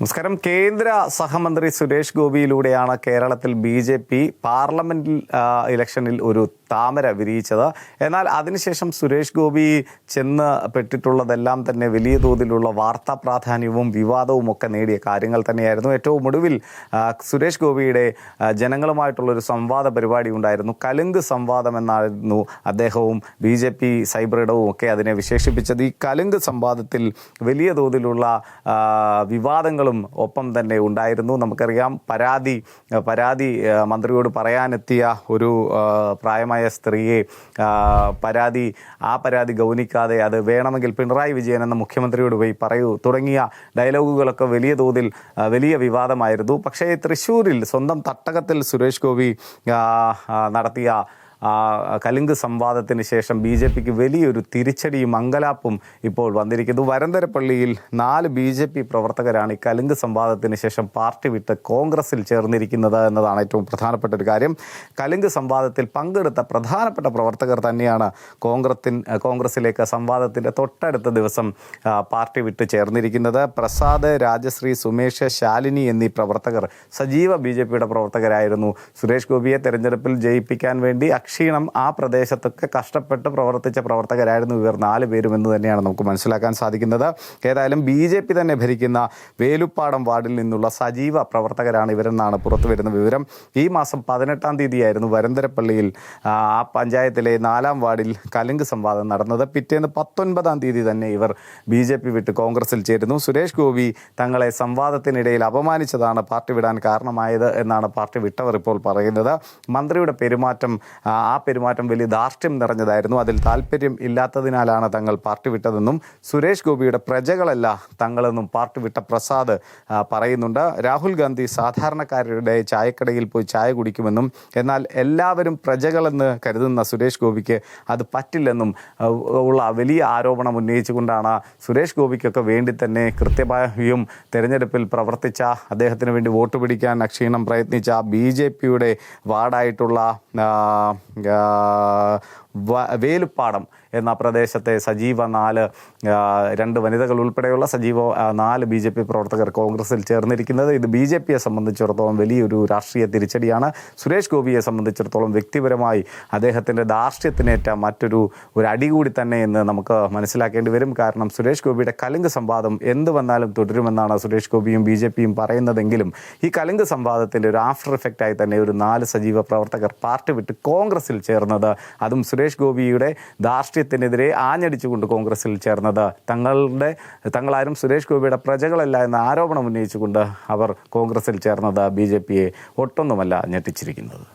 നമസ്കാരം. കേന്ദ്ര സഹമന്ത്രി സുരേഷ് ഗോപിയിലൂടെയാണ് കേരളത്തിൽ ബി ജെ പി പാർലമെന്റ് ഇലക്ഷനിൽ ഒരു താമര വിരിയിച്ചത്. എന്നാൽ അതിനുശേഷം സുരേഷ് ഗോപി ചെന്ന് പെട്ടിട്ടുള്ളതെല്ലാം തന്നെ വലിയ തോതിലുള്ള വാർത്താ പ്രാധാന്യവും വിവാദവും ഒക്കെ നേടിയ കാര്യങ്ങൾ തന്നെയായിരുന്നു. ഏറ്റവും ഒടുവിൽ സുരേഷ് ഗോപിയുടെ ജനങ്ങളുമായിട്ടുള്ള ജനങ്ങളുമായിട്ടുള്ളൊരു സംവാദ പരിപാടി ഉണ്ടായിരുന്നു. കലുങ്ക് സംവാദം എന്നായിരുന്നു അദ്ദേഹവും ബി ജെ പി സൈബ്രിഡവും ഒക്കെ അതിനെ വിശേഷിപ്പിച്ചത്. ഈ കലുങ്ക് സംവാദത്തിൽ വലിയ തോതിലുള്ള വിവാദങ്ങളും ഒപ്പം തന്നെ ഉണ്ടായിരുന്നു. നമുക്കറിയാം പരാതി പരാതി മന്ത്രിയോട് പറയാനെത്തിയ ഒരു ആ, പ്രായമായ സ്ത്രീയെ പരാതി ആ പരാതി ഗൗനിക്കാതെ അത് വേണമെങ്കിൽ പിണറായി വിജയൻ എന്ന മുഖ്യമന്ത്രിയോട് പോയി പറയൂ. തുടങ്ങിയ ഡയലോഗുകളൊക്കെ വലിയ തോതിൽ വലിയ വിവാദമായിരുന്നു. പക്ഷേ തൃശ്ശൂരിൽ സ്വന്തം തട്ടകത്തിൽ സുരേഷ് ഗോപി നടത്തിയ കലുങ്ക് സംവാദത്തിന് ശേഷം ബി ജെ പിക്ക് വലിയൊരു തിരിച്ചടിയും അങ്കലാപ്പും ഇപ്പോൾ വന്നിരിക്കുന്നു. വരന്തരപ്പള്ളിയിൽ നാല് ബി ജെ പി പ്രവർത്തകരാണ് ഈ കലുങ്ക് സംവാദത്തിന് ശേഷം പാർട്ടി വിട്ട് കോൺഗ്രസിൽ ചേർന്നിരിക്കുന്നത് എന്നതാണ് ഏറ്റവും പ്രധാനപ്പെട്ട ഒരു കാര്യം. കലുങ്ക് സംവാദത്തിൽ പങ്കെടുത്ത പ്രധാനപ്പെട്ട പ്രവർത്തകർ തന്നെയാണ് കോൺഗ്രസിൻ കോൺഗ്രസിലേക്ക് സംവാദത്തിന്റെ തൊട്ടടുത്ത ദിവസം പാർട്ടി വിട്ട് ചേർന്നിരിക്കുന്നത്. പ്രസാദ് രാജശ്രീ സുമേഷ് ശാലിനി എന്നീ പ്രവർത്തകർ സജീവ ബി ജെ പിയുടെ പ്രവർത്തകരായിരുന്നു. സുരേഷ് ഗോപിയെ തെരഞ്ഞെടുപ്പിൽ ജയിപ്പിക്കാൻ വേണ്ടി അക്ഷീണം ആ പ്രദേശത്തൊക്കെ കഷ്ടപ്പെട്ട് പ്രവർത്തിച്ച പ്രവർത്തകരായിരുന്നു ഇവർ നാല് പേരും എന്ന് തന്നെയാണ് നമുക്ക് മനസ്സിലാക്കാൻ സാധിക്കുന്നത്. ഏതായാലും ബി ജെ പി തന്നെ ഭരിക്കുന്ന വേലുപ്പാടം വാർഡിൽ നിന്നുള്ള സജീവ പ്രവർത്തകരാണ് ഇവരെന്നാണ് പുറത്തു വരുന്ന വിവരം. ഈ മാസം പതിനെട്ടാം തീയതിയായിരുന്നു വരന്തരപ്പള്ളിയിൽ ആ പഞ്ചായത്തിലെ നാലാം വാർഡിൽ കലുങ്ക് സംവാദം നടന്നത്. പിറ്റേന്ന് പത്തൊൻപതാം തീയതി തന്നെ ഇവർ ബി ജെ പി വിട്ട് കോൺഗ്രസിൽ ചേരുന്നു. സുരേഷ് ഗോപി തങ്ങളെ സംവാദത്തിനിടയിൽ അപമാനിച്ചതാണ് പാർട്ടി വിടാൻ കാരണമായത് എന്നാണ് പാർട്ടി വിട്ടവർ ഇപ്പോൾ പറയുന്നത്. മന്ത്രിയുടെ പെരുമാറ്റം ആ, പെരുമാറ്റം വലിയ ധാർഷ്ട്യം നിറഞ്ഞതായിരുന്നു. അതിൽ താല്പര്യം ഇല്ലാത്തതിനാലാണ് തങ്ങൾ പാർട്ടി വിട്ടതെന്നും സുരേഷ് ഗോപിയുടെ പ്രജകളല്ല തങ്ങളെന്നും പാർട്ടി വിട്ട പ്രസാദ് പറയുന്നുണ്ട്. രാഹുൽ ഗാന്ധി സാധാരണക്കാരുടെ ചായക്കടയിൽ പോയി ചായ കുടിക്കുമെന്നും എന്നാൽ എല്ലാവരും പ്രജകളെന്ന് കരുതുന്ന സുരേഷ് ഗോപിക്ക് അത് പറ്റില്ലെന്നും ഉള്ള വലിയ ആരോപണം ഉന്നയിച്ചുകൊണ്ടാണ് സുരേഷ് ഗോപിക്കൊക്കെ വേണ്ടി തന്നെ കൃത്യമായും തെരഞ്ഞെടുപ്പിൽ പ്രവർത്തിച്ച അദ്ദേഹത്തിന് വേണ്ടി വോട്ട് പിടിക്കാൻ അക്ഷീണം പ്രയത്നിച്ച ബി ജെ പിയുടെ വാർഡായിട്ടുള്ള വേലുപ്പാടം എന്ന പ്രദേശത്തെ സജീവ നാല് രണ്ട് വനിതകൾ ഉൾപ്പെടെയുള്ള സജീവ നാല് ബി ജെ പി പ്രവർത്തകർ കോൺഗ്രസിൽ ചേർന്നിരിക്കുന്നത്. ഇത് ബി ജെ പിയെ സംബന്ധിച്ചിടത്തോളം വലിയൊരു രാഷ്ട്രീയ തിരിച്ചടിയാണ്. സുരേഷ് ഗോപിയെ സംബന്ധിച്ചിടത്തോളം വ്യക്തിപരമായി അദ്ദേഹത്തിന്റെ ധാർഷ്ട്യത്തിനേറ്റ മറ്റൊരു ഒരു അടി കൂടി തന്നെ എന്ന് നമുക്ക് മനസ്സിലാക്കേണ്ടി വരും. കാരണം സുരേഷ് ഗോപിയുടെ കലുങ്ക് സംവാദം എന്ത് വന്നാലും തുടരുമെന്നാണ് സുരേഷ് ഗോപിയും ബി ജെ പിയും പറയുന്നതെങ്കിലും ഈ കലുങ്ക് സംവാദത്തിന്റെ ഒരു ആഫ്റ്റർ എഫക്റ്റായി തന്നെ ഒരു നാല് സജീവ പ്രവർത്തകർ പാർട്ടി വിട്ട് കോൺഗ്രസിൽ ചേർന്നത്. അതും സുരേഷ് ഗോപിയുടെ ധാർഷ്ട്യത്തിനെതിരെ ആഞ്ഞടിച്ചുകൊണ്ട് കോൺഗ്രസിൽ ചേർന്നത്. തങ്ങളുടെ തങ്ങളാരും സുരേഷ് ഗോപിയുടെ പ്രജകളല്ല എന്ന ആരോപണം ഉന്നയിച്ചുകൊണ്ട് അവർ കോൺഗ്രസിൽ ചേർന്നത് ബി ജെ പിയെ ഒട്ടൊന്നുമല്ല ഞെട്ടിച്ചിരിക്കുന്നത്.